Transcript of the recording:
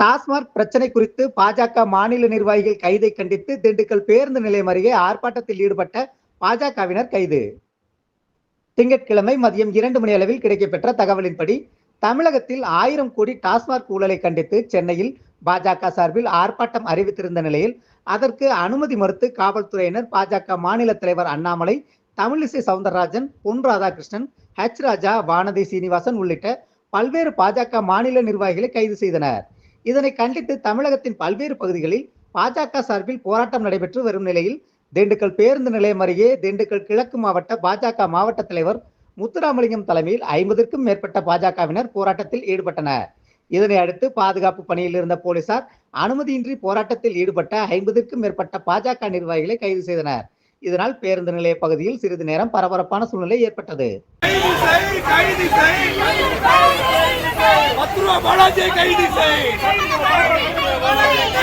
டாஸ்மாக் பிரச்சனை குறித்து பாஜக மாநில நிர்வாகிகள் கைதை கண்டித்து திண்டுக்கல் பேருந்து நிலையம் அருகே ஆர்ப்பாட்டத்தில் ஈடுபட்ட பாஜகவினர் கைது. திங்கட்கிழமை மதியம் இரண்டு மணி அளவில் கிடைக்கப்பெற்ற தகவலின்படி தமிழகத்தில் ஆயிரம் கோடி டாஸ்மாக் ஊழலை கண்டித்து சென்னையில் பாஜக சார்பில் ஆர்ப்பாட்டம் அறிவித்திருந்த நிலையில் அதற்கு அனுமதி மறுத்து காவல்துறையினர் பாஜக மாநில தலைவர் அண்ணாமலை தமிழிசை சவுந்தரராஜன் பொன் ராதாகிருஷ்ணன் ஹெச் ராஜா வானதி சீனிவாசன் உள்ளிட்ட பல்வேறு பாஜக மாநில நிர்வாகிகளை கைது செய்தனர். இதனை கண்டித்து தமிழகத்தின் பல்வேறு பகுதிகளில் பாஜக சார்பில் போராட்டம் நடைபெற்று வரும் நிலையில் திண்டுக்கல் பேருந்து நிலையம் அருகே திண்டுக்கல் கிழக்கு மாவட்ட பாஜக மாவட்ட தலைவர் முத்துராமலிங்கம் தலைமையில் ஐம்பதற்கும் மேற்பட்ட பாஜகவினர் போராட்டத்தில் ஈடுபட்டனர். இதனை அடுத்து பாதுகாப்பு பணியில் இருந்த போலீசார் அனுமதியின்றி போராட்டத்தில் ஈடுபட்ட ஐம்பதற்கும் மேற்பட்ட பாஜக நிர்வாகிகளை கைது செய்தனர். இதனால் பேருந்து நிலைய பகுதியில் சிறிது நேரம் பரபரப்பான சூழ்நிலை ஏற்பட்டது கைது செய் கைது செய் பத்து ரூபா பாலாஜியை கைது செய் கைது செய்